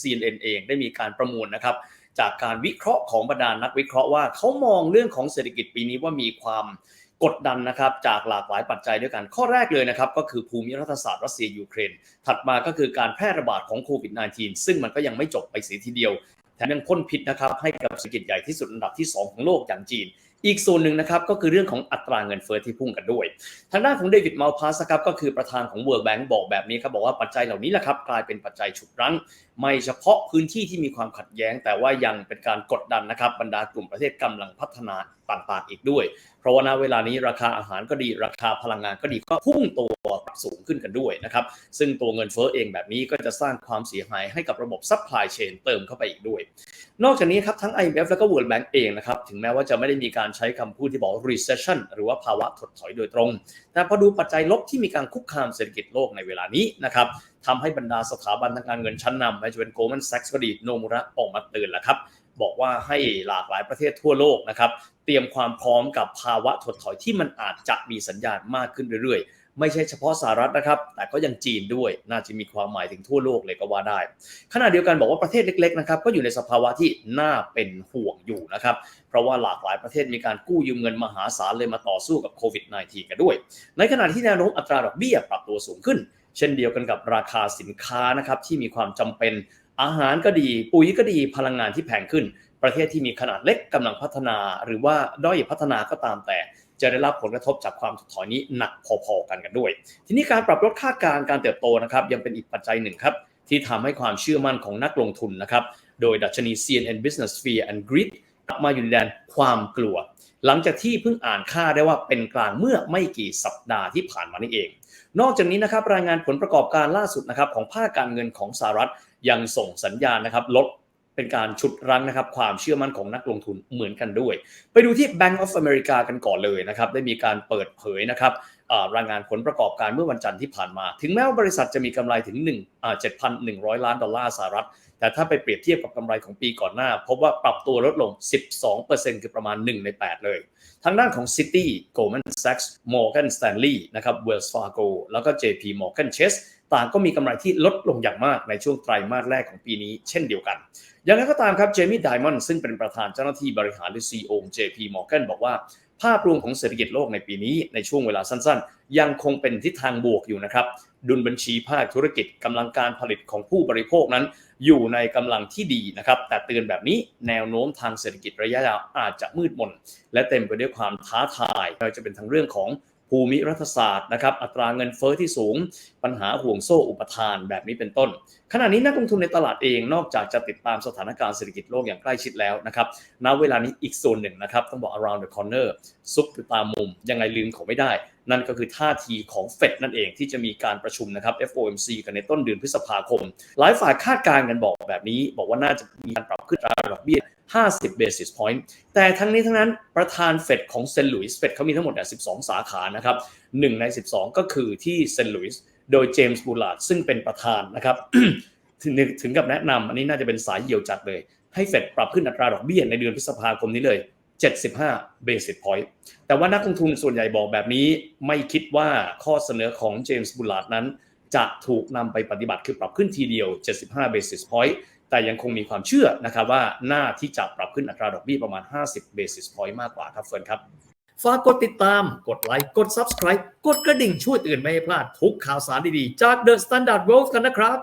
CNN เองได้มีการประมวลนะครับ จากการวิเคราะห์ของบรรดานักวิเคราะห์ว่าเขามองเรื่องของเศรษฐกิจปีนี้ว่ามีความกดดันนะครับจากหลากหลายปัจจัยด้วยกันข้อแรกเลยนะครับ ก็คือภูมิรัฐศาสตร์รัสเซียยูเครน ถัดมาก็คือการแพร่ระบาดของโควิด -19 ซึ่งมันก็ยังไม่จบไปเสียทีเดียว แถมยังพ่นพิษนะครับให้กับเศรษฐกิจใหญ่ที่สุดอันดับที่ 2 ของโลกอย่างจีน อีกส่วนหนึ่งนะครับก็คือเรื่องของอัตราเงินเฟ้อที่พุ่งกันด้วย ทางด้านของเดวิดมาลพาสครับก็คือประธานของ World Bank บอกแบบนี้ครับบอกว่าปัจจัยเหล่านี้แหละครับกลายเป็นปัจจัยฉุดรั้ง ไม่เฉพาะพื้นที่ที่มีความขัดแย้ง แต่ว่ายังเป็นการกดดันนะครับบรรดากลุ่มประเทศกำลังพัฒนาต่างๆอีกด้วย ราะว่าณเวลานี้ราคาอาหารก็ดีราคาพลังงานก็ดีก็พุ่งตัวสูงขึ้นกันด้วยนะครับ ซึ่งตัวเงินเฟ้อเองแบบนี้ก็จะสร้างความเสียหายให้กับระบบซัพพลายเชนเติมเข้าไปอีกด้วย นอกจากนี้ครับทั้ง IMF และก็ World Bank เองนะครับถึงแม้ว่าจะไม่ได้มีการใช้คำพูดที่บอก recession หรือว่าภาวะถดถอยโดยตรง แต่พอดูปัจจัยลบที่มีการคุกคามเศรษฐกิจโลกในเวลานี้นะครับทำให้บรรดาสถาบันทางการเงินชั้นนำไม่ว่าจะเป็น Goldman Sachs ก็ดีโนมุระออกมาเตือนแล้วครับ บอกว่าให้หลากหลายประเทศทั่วโลกนะครับ เตรียมความพร้อมกับภาวะถดถอยที่มันอาจจะมีสัญญาณมากขึ้นเรื่อยๆ ไม่ใช่เฉพาะสหรัฐนะครับ แต่ก็ยังจีนด้วย น่าจะมีความหมายถึงทั่วโลกเลยก็ว่าได้ ขณะเดียวกันบอกว่าประเทศเล็กๆนะครับก็อยู่ในสภาวะที่น่าเป็นห่วงอยู่นะครับ เพราะว่าหลากหลายประเทศมีการกู้ยืมเงินมหาศาลเลยมาต่อสู้กับโควิด -19 กันด้วย ในขณะที่แนวโน้มอัตราดอกเบี้ยปรับตัวสูงขึ้น เช่นเดียวกันกับราคาสินค้านะครับที่มีความจำเป็น อาหารก็ดี ปุ๋ยก็ดีพลังงานที่แพงขึ้น ประเทศที่มีขนาดเล็กกำลังพัฒนา หรือว่าด้อยพัฒนาก็ตามแต่ จะได้รับผลกระทบจากความถดถอยนี้หนักพอๆกันกันด้วย ทีนี้การปรับลดคาดการณ์การเติบโตนะครับยังเป็นอีกปัจจัยหนึ่งครับที่ทำให้ความเชื่อมั่นของนักลงทุนนะครับโดยดัชนี CNN Business Fear and Greed กลับมาอยู่ในแดนความกลัว หลังจากที่เพิ่งอ่านค่าได้ว่าเป็นกลางเมื่อไม่กี่สัปดาห์ที่ผ่านมานี่เอง นอกจากนี้นะครับรายงานผลประกอบการล่าสุดนะครับของภาคการเงินของสหรัฐยังส่งสัญญาณนะครับลดเป็นการฉุดรั้งนะครับความเชื่อมั่นของนักลงทุนเหมือนกันด้วย ไปดูที่ Bank of America กันก่อนเลยนะครับได้มีการเปิดเผยนะครับ รายงานผลประกอบการเมื่อวันจันทร์ที่ผ่านมา ถึงแม้ว่าบริษัทจะมีกำไรถึง1อ่า7,100 ล้านดอลลาร์สหรัฐ แต่ถ้าไปเปรียบเทียบกับกำไรของปีก่อนหน้า พบว่าปรับตัวลดลง 12%คือประมาณ 1 ใน 8 เลย ทางด้านของ City Goldman Sachs Morgan Stanley นะครับ Wells Fargo แล้วก็ JP Morgan Chase ต่างก็มีกำไรที่ลดลงอย่างมากในช่วงไตรมาสแรกของปีนี้เช่นเดียวกัน อย่างไรก็ตามครับเจมี่ไดมอนด์ซึ่งเป็นประธานเจ้าหน้าที่บริหารหรือ CEO ของ JP Morgan บอกว่าภาพรวมของเศรษฐกิจโลกในปีนี้ในช่วงเวลาสั้นๆ ยังคงเป็นทิศทางบวกอยู่นะครับ ดุลบัญชีภาคธุรกิจกำลังการผลิตของผู้บริโภคนั้น อยู่ในกำลังที่ดีนะครับ แต่เตือนแบบนี้แนวโน้มทางเศรษฐกิจระยะยาวอาจจะมืดมน และเต็มไปด้วยความท้าทายไม่ว่าจะเป็นทางเรื่องของ ภูมิรัฐศาสตร์นะครับอัตราเงินเฟ้อที่สูง ปัญหาห่วงโซ่อุปทานแบบนี้เป็นต้น ขณะนี้นักลงทุนในตลาดเองนอกจากจะติดตามสถานการณ์เศรษฐกิจโลกอย่างใกล้ชิดแล้วนะครับณเวลานี้อีกโซนหนึ่งนะครับต้องบอก around the corner ซุกตามมุม ยังไงลืมเขาไม่ได้ นั่นก็คือท่าทีของเฟดนั่นเองที่จะมีการประชุมนะครับ FOMC กันในต้นเดือนพฤษภาคม หลายฝ่ายคาดการณ์กันบอกแบบนี้ บอกว่าน่าจะมีการปรับขึ้นราดอกเบี้ย 50 basis point แต่ทั้งนี้ทั้งนั้นประธานเฟดของเซนต์หลุยส์เฟดเขามีทั้งหมดเนี่ย12 สาขานะครับหนึ่งใน 12 ก็คือที่เซนต์หลุยส์โดยเจมส์บูลาร์ดซึ่งเป็นประธานนะครับถึงถึงกับแนะนำอันนี้น่าจะเป็นสายเหี่ยวจัดเลย ให้เฟดปรับขึ้นอัตราดอกเบี้ยในเดือนพฤษภาคมนี้เลย 75 basis point แต่ว่านักลงทุนส่วนใหญ่บอกแบบนี้ไม่คิดว่าข้อเสนอของเจมส์บูลาร์ดนั้น จะถูกนำไปปฏิบัติคือปรับขึ้นทีเดียว 75 basis point แต่ยังคงมีความเชื่อนะครับว่าน่าที่จะปรับขึ้นอัตราดอกเบี้ยประมาณ 50 basis point มากกว่าครับเฟิร์นครับฝากกดติดตาม กดไลค์ กด Subscribe กดกระดิ่งช่วยเตือนไม่ให้พลาดทุกข่าวสารดีๆ จาก The Standard World กันนะครับ